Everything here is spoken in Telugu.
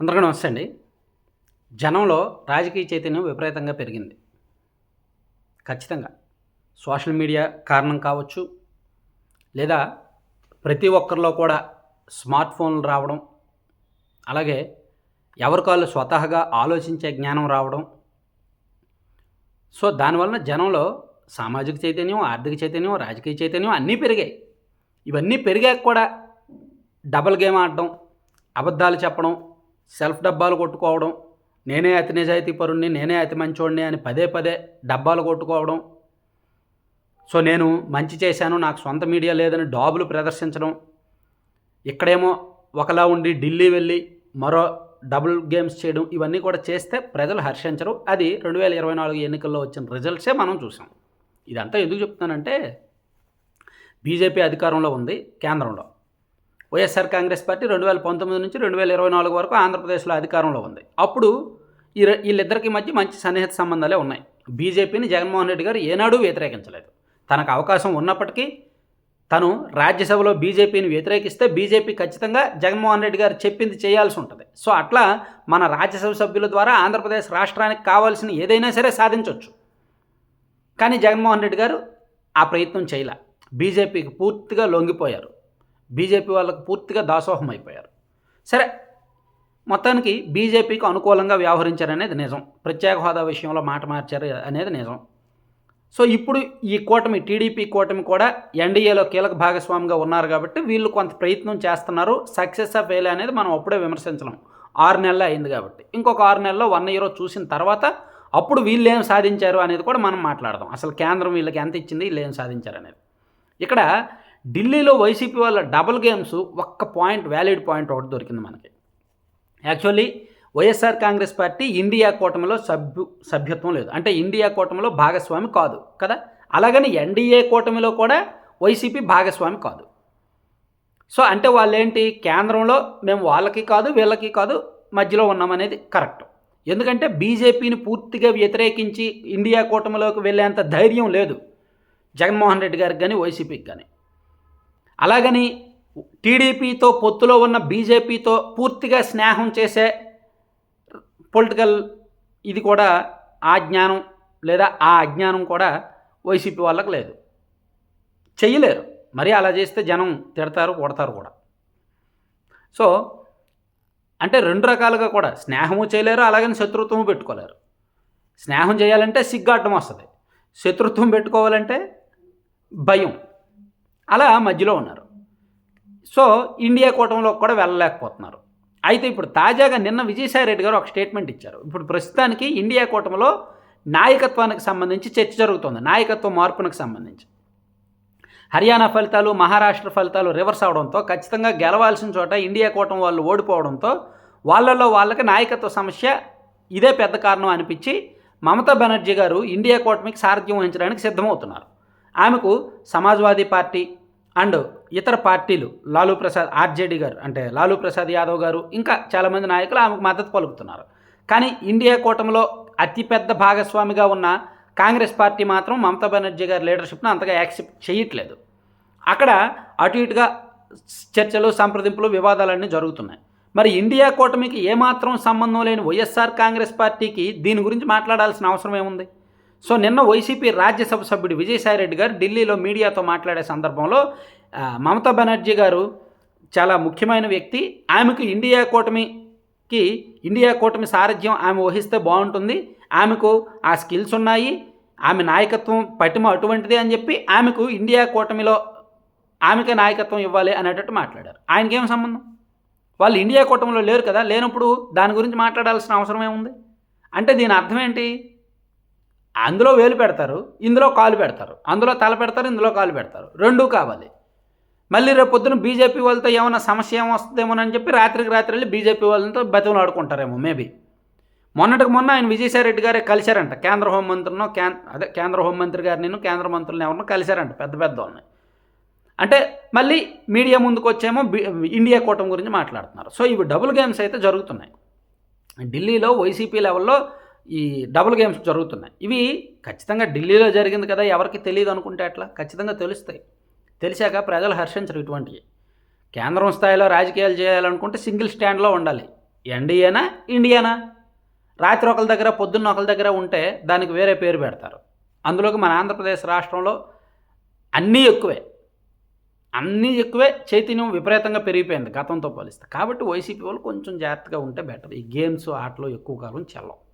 అందరికీ నమస్తే అండి. జనంలో రాజకీయ చైతన్యం విపరీతంగా పెరిగింది. ఖచ్చితంగా. సోషల్ మీడియా కారణం కావచ్చు లేదా ప్రతి ఒక్కరిలో కూడా స్మార్ట్ ఫోన్లు రావడం అలాగే ఎవరికాళ్ళు స్వతహాగా ఆలోచించే జ్ఞానం రావడం. సో దానివలన జనంలో సామాజిక చైతన్యం ఆర్థిక చైతన్యం రాజకీయ చైతన్యం అన్నీ పెరిగాయి. ఇవన్నీ పెరిగాక కూడా డబల్ గేమ్ ఆడడం అబద్ధాలు చెప్పడం సెల్ఫ్ డబ్బాలు కొట్టుకోవడం నేనే అతి నిజాయితీ పరుణ్ణి నేనే అతి మంచోడిని అని పదే పదే డబ్బాలు కొట్టుకోవడం. సో నేను మంచి చేశాను నాకు సొంత మీడియా లేదని డాబులు ప్రదర్శించడం. ఇక్కడేమో ఒకలా ఉండి ఢిల్లీ వెళ్ళి మరో డబుల్ గేమ్స్ చేయడం ఇవన్నీ కూడా చేస్తే ప్రజలు హర్షించరు. అది రెండు వేల ఇరవై నాలుగు ఎన్నికల్లో వచ్చిన రిజల్ట్సే మనం చూసాం. ఇదంతా ఎందుకు చెప్తున్నానంటే బీజేపీ అధికారంలో ఉంది కేంద్రంలో. వైఎస్ఆర్ కాంగ్రెస్ పార్టీ రెండు వేల పంతొమ్మిది నుంచి రెండు వేల ఇరవై నాలుగు వరకు ఆంధ్రప్రదేశ్లో అధికారంలో ఉంది. అప్పుడు ఈ వీళ్ళిద్దరికి మధ్య మంచి సన్నిహిత సంబంధాలే ఉన్నాయి. బీజేపీని జగన్మోహన్ రెడ్డి గారు ఏనాడూ వ్యతిరేకించలేదు. తనకు అవకాశం ఉన్నప్పటికీ తను రాజ్యసభలో బీజేపీని వ్యతిరేకిస్తే బీజేపీ ఖచ్చితంగా జగన్మోహన్ రెడ్డి గారు చెప్పింది చేయాల్సి ఉంటుంది. సో అట్లా మన రాజ్యసభ సభ్యుల ద్వారా ఆంధ్రప్రదేశ్ రాష్ట్రానికి కావాల్సిన ఏదైనా సరే సాధించవచ్చు కానీ జగన్మోహన్ రెడ్డి గారు ఆ ప్రయత్నం చేయలే. బీజేపీకి పూర్తిగా లొంగిపోయారు. బీజేపీ వాళ్ళకు పూర్తిగా దాసోహం అయిపోయారు. సరే మొత్తానికి బీజేపీకి అనుకూలంగా వ్యవహరించారనేది నిజం. ప్రత్యేక హోదా విషయంలో మాట మార్చారు అనేది నిజం. సో ఇప్పుడు ఈ కూటమి టీడీపీ కూటమి కూడా ఎన్డీఏలో కీలక భాగస్వామిగా ఉన్నారు కాబట్టి వీళ్ళు కొంత ప్రయత్నం చేస్తున్నారు. సక్సెస్ ఆ ఫెయిల్ అనేది మనం అప్పుడే విమర్శించలేం. ఆరు నెలలు అయింది కాబట్టి. ఇంకొక ఆరు నెలల్లో వన్ ఇయర్ చూసిన తర్వాత అప్పుడు వీళ్ళు ఏం సాధించారు అనేది కూడా మనం మాట్లాడదాం. అసలు కేంద్రం వీళ్ళకి ఎంత ఇచ్చింది వీళ్ళు ఏం సాధించారు అనేది. ఇక్కడ ఢిల్లీలో వైసీపీ వాళ్ళ డబుల్ గేమ్స్ ఒక్క పాయింట్ వ్యాలిడ్ పాయింట్ ఒకటి దొరికింది మనకి. Actually YSR Congress party India కూటమిలో సభ్యు సభ్యత్వం లేదు. అంటే ఇండియా కూటమిలో భాగస్వామి కాదు కదా? అలాగని ఎన్డీఏ కూటమిలో కూడా వైసీపీ భాగస్వామి కాదు. సో అంటే వాళ్ళు ఏంటి కేంద్రంలో మేము వాళ్ళకి కాదు వీళ్ళకి కాదు మధ్యలో ఉన్నామనేది కరెక్ట్. ఎందుకంటే బీజేపీని పూర్తిగా వ్యతిరేకించి ఇండియా కూటమిలోకి వెళ్ళేంత ధైర్యం లేదు జగన్మోహన్ రెడ్డి గారికి కానీ వైసీపీకి కానీ అలాగని టీడీపీతో పొత్తులో ఉన్న బీజేపీతో పూర్తిగా స్నేహం చేసే పొలిటికల్ ఇది కూడా ఆ జ్ఞానం లేదా ఆ అజ్ఞానం కూడా వైసీపీ వాళ్ళకి లేదు. చెయ్యలేరు. మరి అలా చేస్తే జనం తిడతారు కొడతారు కూడా. సో అంటే రెండు రకాలుగా కూడా స్నేహము చేయలేరు అలాగని శత్రుత్వము పెట్టుకోలేరు. స్నేహం చేయాలంటే సిగ్గాటం వస్తుంది. శత్రుత్వం పెట్టుకోవాలంటే భయం. అలా మధ్యలో ఉన్నారు. సో ఇండియా కూటమిలో కూడా వెళ్ళలేకపోతున్నారు. అయితే ఇప్పుడు తాజాగా నిన్న విజయసాయి రెడ్డి గారు ఒక స్టేట్మెంట్ ఇచ్చారు. ఇప్పుడు ప్రస్తుతానికి ఇండియా కూటమిలో నాయకత్వానికి సంబంధించి చర్చ జరుగుతుంది. నాయకత్వ మార్పునకు సంబంధించి. హర్యానా ఫలితాలు మహారాష్ట్ర ఫలితాలు రివర్స్ అవడంతో ఖచ్చితంగా గెలవాల్సిన చోట ఇండియా కూటమి వాళ్ళు ఓడిపోవడంతో వాళ్ళల్లో వాళ్ళకి నాయకత్వ సమస్య ఇదే పెద్ద కారణం అనిపించి మమతా బెనర్జీ గారు ఇండియా కూటమికి సారథ్యం వహించడానికి సిద్ధమవుతున్నారు. ఆమెకు సమాజ్వాదీ పార్టీ అండ్ ఇతర పార్టీలు లాలూ ప్రసాద్ ఆర్జేడీ గారు అంటే లాలూ ప్రసాద్ యాదవ్ గారు ఇంకా చాలామంది నాయకులు ఆమెకు మద్దతు పలుకుతున్నారు. కానీ ఇండియా కూటమిలో అతిపెద్ద భాగస్వామిగా ఉన్న కాంగ్రెస్ పార్టీ మాత్రం మమతా బెనర్జీ గారి లీడర్షిప్ను అంతగా యాక్సెప్ట్ చేయట్లేదు. అక్కడ అటు ఇటుగా చర్చలు సంప్రదింపులు వివాదాలన్నీ జరుగుతున్నాయి. మరి ఇండియా కూటమికి ఏమాత్రం సంబంధం లేని వైఎస్ఆర్ కాంగ్రెస్ పార్టీకి దీని గురించి మాట్లాడాల్సిన అవసరం ఏముంది? సో నిన్న వైసీపీ రాజ్యసభ సభ్యుడు విజయసాయిరెడ్డి గారు ఢిల్లీలో మీడియాతో మాట్లాడే సందర్భంలో మమతా బెనర్జీ గారు చాలా ముఖ్యమైన వ్యక్తి. ఆమెకు ఇండియా కూటమికి ఇండియా కూటమి సారథ్యం ఆమె వహిస్తే బాగుంటుంది. ఆమెకు ఆ స్కిల్స్ ఉన్నాయి. ఆమె నాయకత్వం పటిమ అటువంటిది అని చెప్పి ఆమెకు ఇండియా కూటమిలో ఆమెకే నాయకత్వం ఇవ్వాలి అనేటట్టు మాట్లాడారు. ఆయనకేం సంబంధం? వాళ్ళు ఇండియా కూటమిలో లేరు కదా లేనప్పుడు దాని గురించి మాట్లాడాల్సిన అవసరం ఏముంది? అంటే దీని అర్థం ఏంటి? అందులో వేలు పెడతారు ఇందులో కాలు పెడతారు. అందులో తల పెడతారు ఇందులో కాలు పెడతారు. రెండూ కావాలి. మళ్ళీ రేపు పొద్దున బీజేపీ వాళ్ళతో ఏమైనా సమస్య ఏమొస్తుందేమోనని చెప్పి రాత్రికి రాత్రి వెళ్ళి బీజేపీ వాళ్ళతో బతులు ఆడుకుంటారేమో మేబీ మొన్నటికి మొన్న ఆయన విజయసాయి రెడ్డి గారే కలిశారంట. కేంద్ర హోంమంత్రినో కేం అదే కేంద్ర హోంమంత్రి గారిని కేంద్ర మంత్రులను ఎవరినో కలిశారంట పెద్ద పెద్ద వాళ్ళని. అంటే మళ్ళీ మీడియా ముందుకు వచ్చేమో బి- ఇండియా కూటమి గురించి మాట్లాడుతున్నారు. సో ఇవి డబుల్ గేమ్స్ అయితే జరుగుతున్నాయి. ఢిల్లీలో వైసీపీ లెవెల్లో ఈ డబుల్ గేమ్స్ జరుగుతున్నాయి. ఇవి ఖచ్చితంగా ఢిల్లీలో జరిగింది కదా ఎవరికి తెలియదు అనుకుంటే అట్లా ఖచ్చితంగా తెలుస్తాయి. తెలిసాక ప్రజలు హర్షించరు ఇటువంటివి. కేంద్రం స్థాయిలో రాజకీయాలు చేయాలనుకుంటే సింగిల్ స్టాండ్లో ఉండాలి. ఎన్డీఏనా ఇండియానా? రాత్రి ఒకరి దగ్గర పొద్దున్న ఒకరి దగ్గర ఉంటే దానికి వేరే పేరు పెడతారు. అందులోకి మన ఆంధ్రప్రదేశ్ రాష్ట్రంలో అన్నీ ఎక్కువే. అన్నీ ఎక్కువే చైతన్యం విపరీతంగా పెరిగిపోయింది గతంతో పోలిస్తే. కాబట్టి వైసీపీ వాళ్ళు కొంచెం జాగ్రత్తగా ఉంటే బెటర్. ఈ గేమ్స్ ఆటలు ఎక్కువ కాలం చెల్లవు.